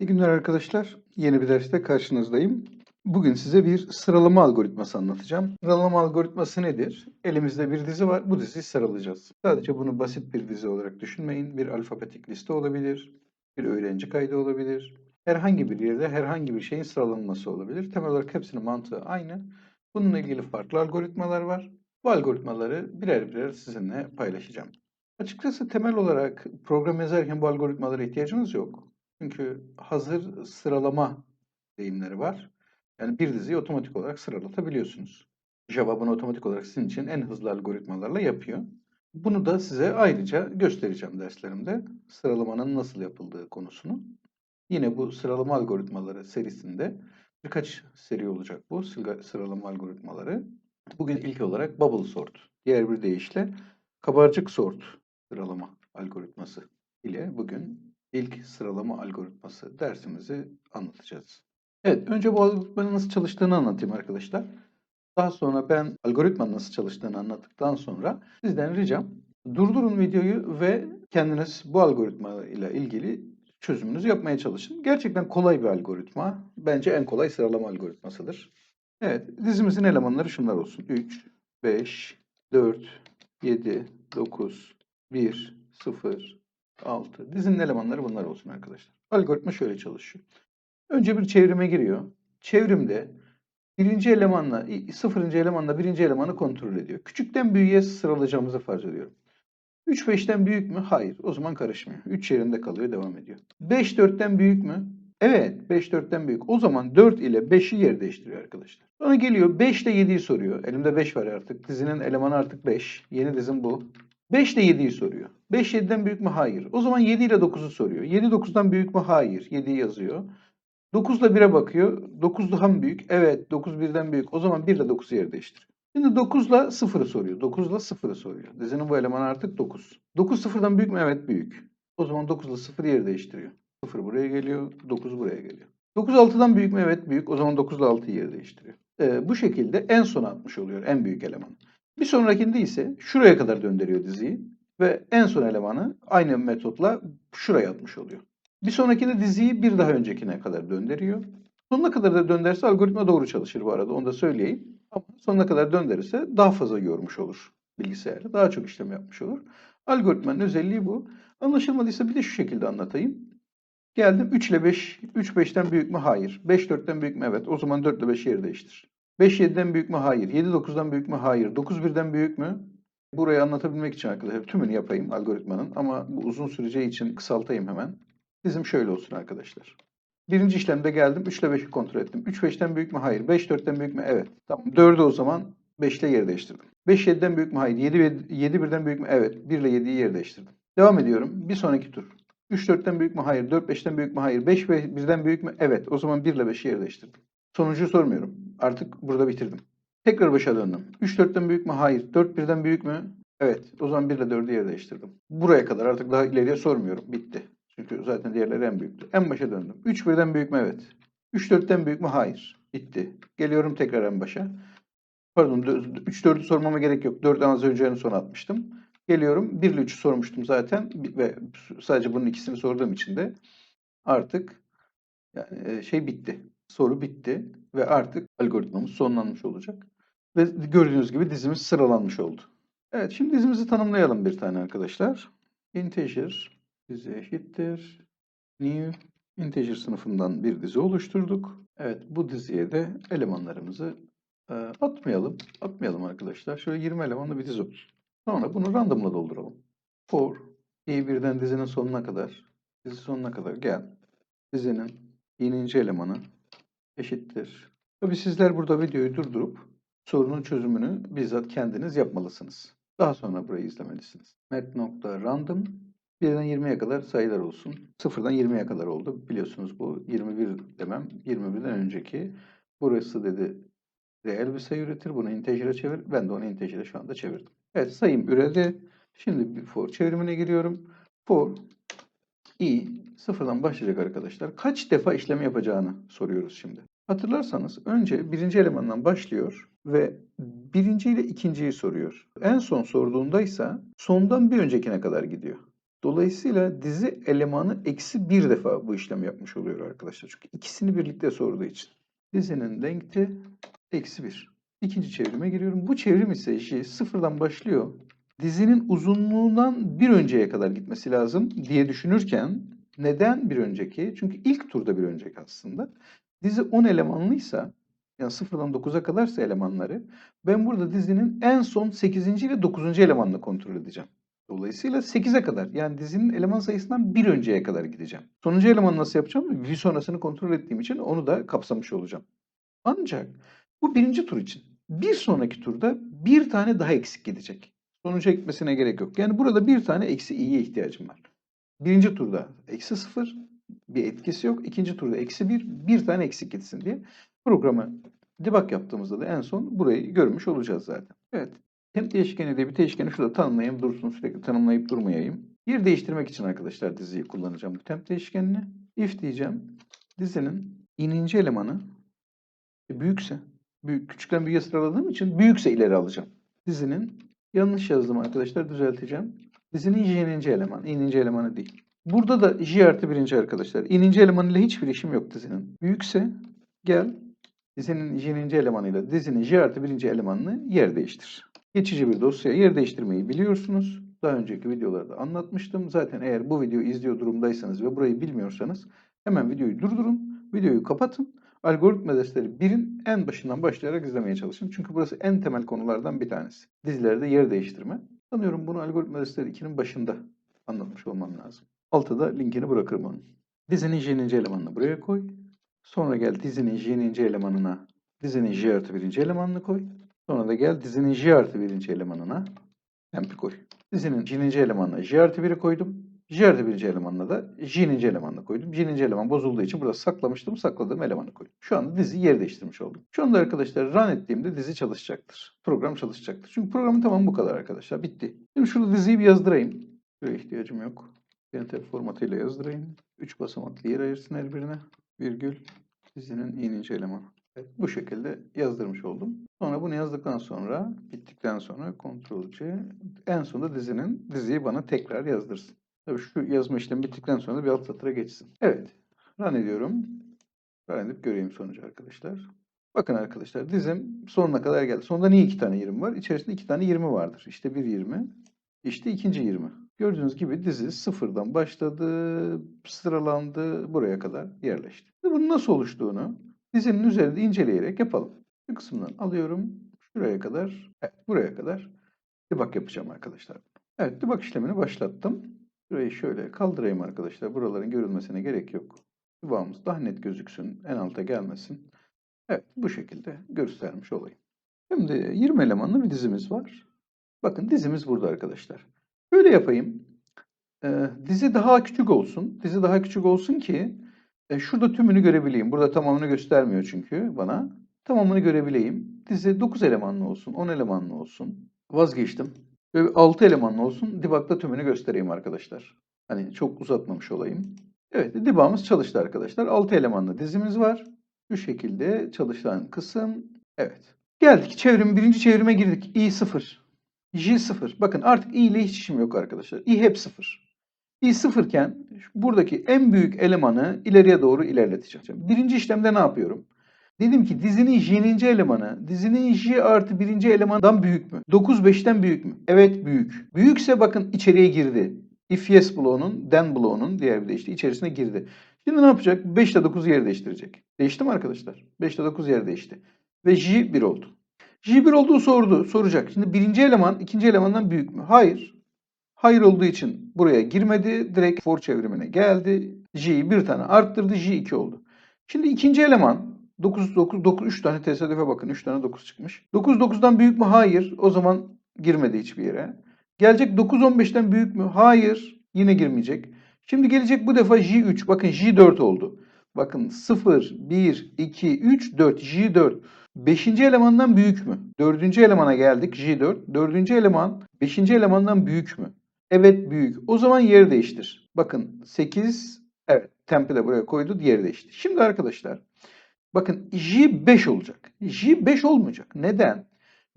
İyi günler arkadaşlar. Yeni bir derste karşınızdayım. Bugün size bir sıralama algoritması anlatacağım. Sıralama algoritması nedir? Elimizde bir dizi var. Bu diziyi sıralayacağız. Sadece bunu basit bir dizi olarak düşünmeyin. Bir alfabetik liste olabilir. Bir öğrenci kaydı olabilir. Herhangi bir yerde herhangi bir şeyin sıralanması olabilir. Temel olarak hepsinin mantığı aynı. Bununla ilgili farklı algoritmalar var. Bu algoritmaları birer birer sizinle paylaşacağım. Açıkçası temel olarak program yazarken bu algoritmalara ihtiyacınız yok. Çünkü hazır sıralama deyimleri var. Yani bir diziyi otomatik olarak sıralatabiliyorsunuz. Java bunu otomatik olarak sizin için en hızlı algoritmalarla yapıyor. Bunu da size ayrıca göstereceğim derslerimde. Sıralamanın nasıl yapıldığı konusunu. Yine bu sıralama algoritmaları serisinde birkaç seri olacak bu sıra- sıralama algoritmaları. Bugün ilk olarak bubble sort, diğer bir deyişle kabarcık sort sıralama algoritması ile bugün ilk sıralama algoritması dersimizi anlatacağız. Evet, önce bu algoritmanın nasıl çalıştığını anlatayım arkadaşlar. Daha sonra ben algoritmanın nasıl çalıştığını anlattıktan sonra sizden ricam durdurun videoyu ve kendiniz bu algoritma ile ilgili çözümünüzü yapmaya çalışın. Gerçekten kolay bir algoritma. Bence en kolay sıralama algoritmasıdır. Evet, dizimizin elemanları şunlar olsun. 3, 5, 4, 7, 9, 1, 0, 6. Dizinin elemanları bunlar olsun arkadaşlar. Algoritma şöyle çalışıyor. Önce bir çevrime giriyor. Çevrimde birinci elemanla, sıfırıncı elemanla birinci elemanı kontrol ediyor. Küçükten büyüğe sıralayacağımızı farz ediyorum. 3 5'ten büyük mü? Hayır. O zaman karışmıyor. 3 yerinde kalıyor, devam ediyor. 5 4'ten büyük mü? Evet, 5 4'ten büyük. O zaman 4 ile 5'i yer değiştiriyor arkadaşlar. Sonra geliyor 5 ile 7'yi soruyor. Elimde 5 var artık. Dizinin elemanı artık 5. Yeni dizim bu. 5 ile 7'yi soruyor. 5 7'den büyük mü? Hayır. O zaman 7 ile 9'u soruyor. 7 9'dan büyük mü? Hayır. 7'yi yazıyor. 9 ile 1'e bakıyor. 9 daha mı büyük? Evet. 9 1'den büyük. O zaman 1 ile 9'u yer değiştiriyor. Şimdi 9 ile 0'ı soruyor. 9 ile 0'ı soruyor. Dizinin bu elemanı artık 9. 9 0'dan büyük mü? Evet büyük. O zaman 9 ile 0 yer değiştiriyor. 0 buraya geliyor. 9 buraya geliyor. 9 6'dan büyük mü? Evet büyük. O zaman 9 ile 6'yı yer değiştiriyor. Ee, bu şekilde en sona atmış oluyor en büyük eleman. Bir sonrakinde ise şuraya kadar döndürüyor diziyi. Ve en son elemanı aynı metotla şuraya atmış oluyor. Bir sonrakinde diziyi bir daha öncekine kadar döndürüyor. Sonuna kadar da döndürse algoritma doğru çalışır bu arada onu da söyleyeyim. Ama sonuna kadar döndürürse daha fazla yormuş olur bilgisayarı. Daha çok işlem yapmış olur. Algoritmanın özelliği bu. Anlaşılmadıysa bir de şu şekilde anlatayım. Geldim 3 ile 5. 3 5'ten büyük mü? Hayır. 5 4'ten büyük mü? Evet. O zaman 4 ile 5 yer değiştir. 5 7'den büyük mü? Hayır. 7 9'dan büyük mü? Hayır. 9 1'den büyük mü? Burayı anlatabilmek için arkadaşlar tümünü yapayım algoritmanın ama bu uzun süreceği için kısaltayım hemen. Bizim şöyle olsun arkadaşlar. Birinci işlemde geldim 3 ile 5'i kontrol ettim. 3 5'ten büyük mü? Hayır. 5 4'ten büyük mü? Evet. Tamam. 4'ü o zaman 5 ile yer değiştirdim. 5 7'den büyük mü? Hayır. 7 7 1'den büyük mü? Evet. 1 ile 7'yi yer değiştirdim. Devam ediyorum. Bir sonraki tur. 3 4'ten büyük mü? Hayır. 4 5'ten büyük mü? Hayır. 5 1'den büyük mü? Evet. O zaman 1 ile 5'i yer değiştirdim. Sonucu sormuyorum. Artık burada bitirdim. Tekrar başa döndüm. 3 4'ten büyük mü? Hayır. 4 1'den büyük mü? Evet. O zaman 1 ile 4'ü yer değiştirdim. Buraya kadar artık daha ileriye sormuyorum. Bitti. Çünkü zaten diğerleri en büyüktü. En başa döndüm. 3 birden büyük mü? Evet. 3 4'ten büyük mü? Hayır. Bitti. Geliyorum tekrar en başa. Pardon 3 4'ü sormama gerek yok. 4'ü az önce en sona atmıştım. Geliyorum. 1 ile 3'ü sormuştum zaten ve sadece bunun ikisini sorduğum için de artık yani e, şey bitti. Soru bitti ve artık algoritmamız sonlanmış olacak. Ve gördüğünüz gibi dizimiz sıralanmış oldu. Evet şimdi dizimizi tanımlayalım bir tane arkadaşlar. Integer dizi eşittir. New integer sınıfından bir dizi oluşturduk. Evet bu diziye de elemanlarımızı e, atmayalım. Atmayalım arkadaşlar. Şöyle 20 elemanlı bir dizi olsun. Sonra bunu randomla dolduralım. For i1'den dizinin sonuna kadar dizi sonuna kadar gel. Dizinin ininci elemanı eşittir. Tabii sizler burada videoyu durdurup sorunun çözümünü bizzat kendiniz yapmalısınız. Daha sonra burayı izlemelisiniz. Met.random Birden 20'ye kadar sayılar olsun. Sıfırdan 20'ye kadar oldu. Biliyorsunuz bu 21 demem. 21'den önceki. Burası dedi reel bir sayı üretir. Bunu integer'e çevir. Ben de onu integer'e şu anda çevirdim. Evet sayım üredi. Şimdi bir for çevrimine giriyorum. For i sıfırdan başlayacak arkadaşlar. Kaç defa işlem yapacağını soruyoruz şimdi. Hatırlarsanız önce birinci elemandan başlıyor ve birinci ile ikinciyi soruyor. En son sorduğunda ise sondan bir öncekine kadar gidiyor. Dolayısıyla dizi elemanı eksi bir defa bu işlemi yapmış oluyor arkadaşlar. Çünkü ikisini birlikte sorduğu için. Dizinin length'i eksi bir. İkinci çevrime giriyorum. Bu çevrim ise j sıfırdan başlıyor. Dizinin uzunluğundan bir önceye kadar gitmesi lazım diye düşünürken neden bir önceki? Çünkü ilk turda bir önceki aslında. Dizi 10 elemanlıysa yani sıfırdan 9'a kadarsa elemanları ben burada dizinin en son 8. ile 9. elemanını kontrol edeceğim. Dolayısıyla 8'e kadar yani dizinin eleman sayısından bir önceye kadar gideceğim. Sonuncu elemanı nasıl yapacağım? Bir sonrasını kontrol ettiğim için onu da kapsamış olacağım. Ancak bu birinci tur için. Bir sonraki turda bir tane daha eksik gidecek. Sonuca gitmesine gerek yok. Yani burada bir tane eksi i'ye ihtiyacım var. Birinci turda eksi sıfır bir etkisi yok. İkinci turda eksi bir bir tane eksik gitsin diye programı debug yaptığımızda da en son burayı görmüş olacağız zaten. Evet. Temp değişkeni diye bir değişkeni şurada tanımlayayım dursun sürekli tanımlayıp durmayayım. Yer değiştirmek için arkadaşlar diziyi kullanacağım bu temp değişkenini. If diyeceğim. Dizinin ininci elemanı e, büyükse, büyük, küçükten büyüğe sıraladığım için büyükse ileri alacağım. Dizinin yanlış yazdım arkadaşlar düzelteceğim. Dizinin j'ninci elemanı, ininci elemanı değil. Burada da j artı birinci arkadaşlar. İninci elemanı ile hiçbir işim yok dizinin. Büyükse gel dizinin j'ninci elemanıyla dizinin j artı birinci elemanını yer değiştir. Geçici bir dosyaya yer değiştirmeyi biliyorsunuz. Daha önceki videolarda anlatmıştım. Zaten eğer bu videoyu izliyor durumdaysanız ve burayı bilmiyorsanız hemen videoyu durdurun, videoyu kapatın. Algoritma dersleri 1'in en başından başlayarak izlemeye çalışın. Çünkü burası en temel konulardan bir tanesi. Dizilerde yer değiştirme. Sanıyorum bunu algoritma dersleri 2'nin başında anlatmış olmam lazım. Altta da linkini bırakırım onun. Dizinin j'ninci elemanını buraya koy. Sonra gel dizinin j'ninci elemanına dizinin j artı birinci elemanını koy. Sonra da gel dizinin j artı birinci elemanına temp'i koy. Dizinin j'ninci elemanına j artı 1'i koydum. J artı birinci elemanına da j'ninci elemanını koydum. J'ninci eleman bozulduğu için burada saklamıştım. Sakladığım elemanı koydum. Şu anda dizi yer değiştirmiş oldum. Şu anda arkadaşlar run ettiğimde dizi çalışacaktır. Program çalışacaktır. Çünkü programın tamamı bu kadar arkadaşlar. Bitti. Şimdi şurada diziyi bir yazdırayım. Şuraya ihtiyacım yok. Printer formatıyla yazdırayım. 3 basamaklı yer ayırsın her birine. Virgül dizinin ininci elemanı. Evet, bu şekilde yazdırmış oldum. Sonra bunu yazdıktan sonra, bittikten sonra Ctrl C, en sonunda dizinin diziyi bana tekrar yazdırsın. Tabii şu yazma işlemi bittikten sonra bir alt satıra geçsin. Evet, run ediyorum. Run edip göreyim sonucu arkadaşlar. Bakın arkadaşlar dizim sonuna kadar geldi. Sonunda niye iki tane 20 var? İçerisinde iki tane 20 vardır. İşte bir 20, işte ikinci 20. Gördüğünüz gibi dizi sıfırdan başladı, sıralandı, buraya kadar yerleşti. Bunun nasıl oluştuğunu dizinin üzerinde inceleyerek yapalım. Bu kısımdan alıyorum. Şuraya kadar, evet buraya kadar debug yapacağım arkadaşlar. Evet debug işlemini başlattım. Şurayı şöyle kaldırayım arkadaşlar. Buraların görülmesine gerek yok. Debug'ımız daha net gözüksün, en alta gelmesin. Evet bu şekilde göstermiş olayım. Şimdi 20 elemanlı bir dizimiz var. Bakın dizimiz burada arkadaşlar. Şöyle yapayım. Ee, dizi daha küçük olsun. Dizi daha küçük olsun ki e, şurada tümünü görebileyim. Burada tamamını göstermiyor çünkü bana. Tamamını görebileyim. Dizi 9 elemanlı olsun, 10 elemanlı olsun. Vazgeçtim. Böyle 6 elemanlı olsun. Debug'da tümünü göstereyim arkadaşlar. Hani çok uzatmamış olayım. Evet, debug'ımız çalıştı arkadaşlar. 6 elemanlı dizimiz var. Şu şekilde çalışan kısım. Evet. Geldik çevrim, birinci çevrime girdik. i 0. J 0. Bakın artık i ile hiç işim yok arkadaşlar. i hep 0. i 0 iken buradaki en büyük elemanı ileriye doğru ilerleteceğim. Birinci işlemde ne yapıyorum? Dedim ki dizinin j'ninci elemanı dizinin j artı birinci elemandan büyük mü? 9 5'ten büyük mü? Evet büyük. Büyükse bakın içeriye girdi. If yes bloğunun, then bloğunun diğer bir de işte içerisine girdi. Şimdi ne yapacak? 5 ile 9 yer değiştirecek. Değişti mi arkadaşlar? 5 ile 9 yer değişti. Ve j 1 oldu. J 1 olduğu sordu, soracak. Şimdi birinci eleman ikinci elemandan büyük mü? Hayır. Hayır olduğu için buraya girmedi. Direkt for çevrimine geldi. j'yi bir tane arttırdı. j 2 oldu. Şimdi ikinci eleman 9, 9, 9, 3 tane tesadüfe bakın. 3 tane 9 çıkmış. 9, 9'dan büyük mü? Hayır. O zaman girmedi hiçbir yere. Gelecek 9, 15'ten büyük mü? Hayır. Yine girmeyecek. Şimdi gelecek bu defa J3. Bakın J4 oldu. Bakın 0, 1, 2, 3, 4. J4. Beşinci elemandan büyük mü? Dördüncü elemana geldik. J4. Dördüncü eleman beşinci elemandan büyük mü? Evet büyük. O zaman yer değiştir. Bakın 8. Evet. Tempi de buraya koydu. Yer değişti. Şimdi arkadaşlar. Bakın J 5 olacak. J 5 olmayacak. Neden?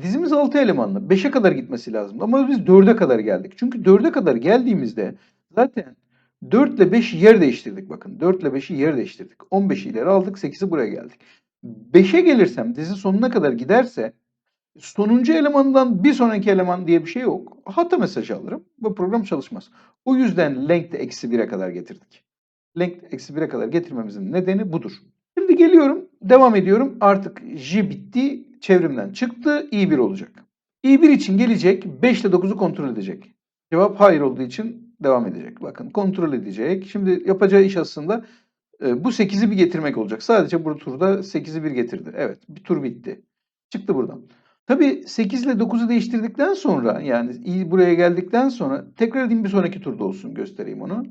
Dizimiz 6 elemanlı. 5'e kadar gitmesi lazım. Ama biz 4'e kadar geldik. Çünkü 4'e kadar geldiğimizde Zaten 4 ile 5'i yer değiştirdik bakın. 4 ile 5'i yer değiştirdik. 15'i ileri aldık, 8'i buraya geldik. 5'e gelirsem dizi sonuna kadar giderse sonuncu elemandan bir sonraki eleman diye bir şey yok. Hata mesajı alırım. Bu program çalışmaz. O yüzden length eksi 1'e kadar getirdik. Length eksi 1'e kadar getirmemizin nedeni budur. Şimdi geliyorum, devam ediyorum. Artık J bitti, çevrimden çıktı, i1 olacak. i1 için gelecek, 5 ile 9'u kontrol edecek. Cevap hayır olduğu için devam edecek. Bakın kontrol edecek. Şimdi yapacağı iş aslında bu 8'i bir getirmek olacak. Sadece bu turda 8'i bir getirdi. Evet bir tur bitti. Çıktı buradan. Tabii 8 ile 9'u değiştirdikten sonra yani buraya geldikten sonra tekrar edeyim bir sonraki turda olsun göstereyim onu.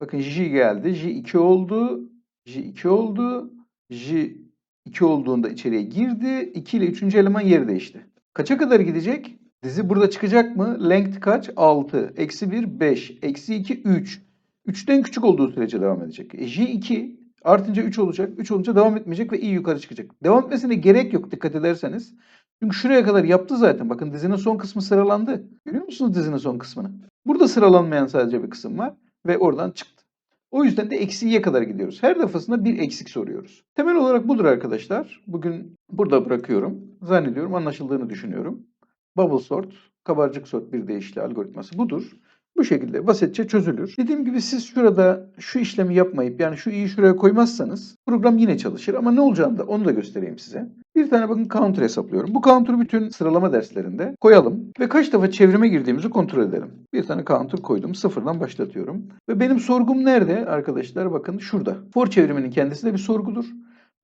Bakın J geldi. J 2 oldu. J 2 oldu. J 2 olduğunda içeriye girdi. 2 ile 3. eleman yeri değişti. Kaça kadar gidecek? Dizi burada çıkacak mı? Length kaç? 6. Eksi 1 5. Eksi 2 3. 3'ten küçük olduğu sürece devam edecek. E, J2 artınca 3 olacak. 3 olunca devam etmeyecek ve i yukarı çıkacak. Devam etmesine gerek yok dikkat ederseniz. Çünkü şuraya kadar yaptı zaten. Bakın dizinin son kısmı sıralandı. Görüyor musunuz dizinin son kısmını? Burada sıralanmayan sadece bir kısım var ve oradan çıktı. O yüzden de eksi i'ye kadar gidiyoruz. Her defasında bir eksik soruyoruz. Temel olarak budur arkadaşlar. Bugün burada bırakıyorum. Zannediyorum anlaşıldığını düşünüyorum. Bubble sort, kabarcık sort bir deyişle algoritması budur. Bu şekilde basitçe çözülür. Dediğim gibi siz şurada şu işlemi yapmayıp yani şu i'yi şuraya koymazsanız program yine çalışır ama ne olacağını da onu da göstereyim size. Bir tane bakın counter hesaplıyorum. Bu counter'ı bütün sıralama derslerinde koyalım ve kaç defa çevrime girdiğimizi kontrol edelim. Bir tane counter koydum. Sıfırdan başlatıyorum. Ve benim sorgum nerede arkadaşlar? Bakın şurada. For çevriminin kendisi de bir sorgudur.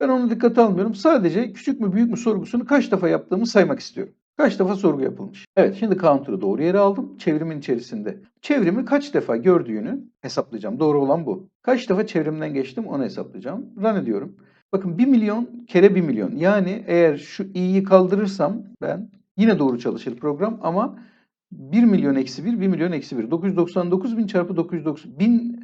Ben onu dikkate almıyorum. Sadece küçük mü büyük mü sorgusunu kaç defa yaptığımı saymak istiyorum. Kaç defa sorgu yapılmış. Evet şimdi counter'ı doğru yere aldım. Çevrimin içerisinde. Çevrimi kaç defa gördüğünü hesaplayacağım. Doğru olan bu. Kaç defa çevrimden geçtim onu hesaplayacağım. Run ediyorum. Bakın 1 milyon kere 1 milyon. Yani eğer şu i'yi kaldırırsam ben yine doğru çalışır program ama 1 milyon eksi 1, 1 milyon eksi 1. 999 bin çarpı 990 bin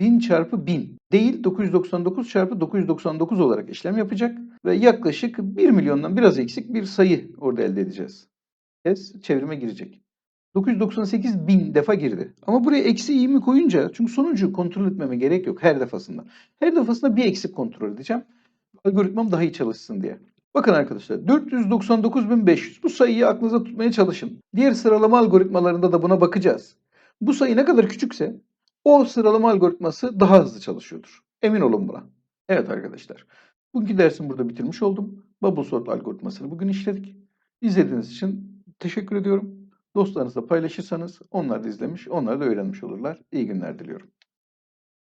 1000 çarpı 1000 değil 999 çarpı 999 olarak işlem yapacak ve yaklaşık 1 milyondan biraz eksik bir sayı orada elde edeceğiz. Kez çevrime girecek. 998 bin defa girdi. Ama buraya eksi i mi koyunca çünkü sonucu kontrol etmeme gerek yok her defasında. Her defasında bir eksik kontrol edeceğim. Algoritmam daha iyi çalışsın diye. Bakın arkadaşlar 499.500 bu sayıyı aklınıza tutmaya çalışın. Diğer sıralama algoritmalarında da buna bakacağız. Bu sayı ne kadar küçükse o sıralama algoritması daha hızlı çalışıyordur. Emin olun buna. Evet arkadaşlar. Bugünkü dersimi burada bitirmiş oldum. Bubble sort algoritmasını bugün işledik. İzlediğiniz için teşekkür ediyorum. Dostlarınızla paylaşırsanız onlar da izlemiş, onlar da öğrenmiş olurlar. İyi günler diliyorum.